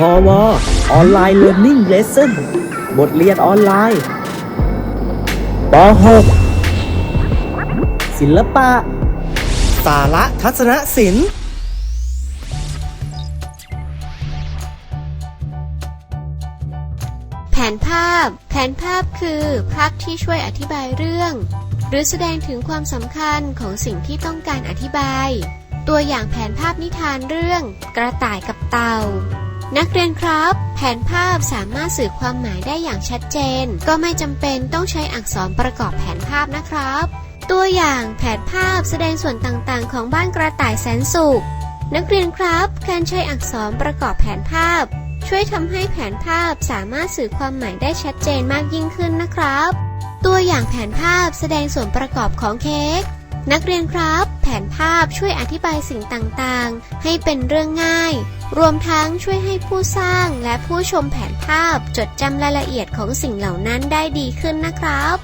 พอวออนไลน์เรียน i ิ g เลส s o n บทเรียนออนไลน์ป .6 ศิลปะ สาระทัศนศิลป์แผนภาพ แผนภาพคือภาพที่ช่วยอธิบายเรื่อง หรือแสดงถึงความสำคัญของสิ่งที่ต้องการอธิบาย ตัวอย่างแผนภาพนิทานเรื่อง กระต่ายกับเต่า นักเรียนครับ แผนภาพสามารถสื่อความหมายได้อย่างชัดเจน ก็ไม่จำเป็นต้องใช้อักษรประกอบแผนภาพนะครับ ตัวอย่างแผนภาพแสดงส่วนต่างๆ ของบ้านกระต่ายแสนสุข นักเรียนครับการใช้อักษรประกอบแผนภาพ ช่วยทำให้แผนภาพสามารถสื่อความหมายได้ชัดเจนมากยิ่งขึ้นนะครับ ตัวอย่างแผนภาพแสดงส่วนประกอบของเค้ก นักเรียนครับ แผนภาพช่วยอธิบายสิ่งต่างๆ ให้เป็นเรื่องง่าย รวมทั้งช่วยให้ผู้สร้างและผู้ชมแผนภาพจดจำรายละเอียดของสิ่งเหล่านั้นได้ดีขึ้นนะครับ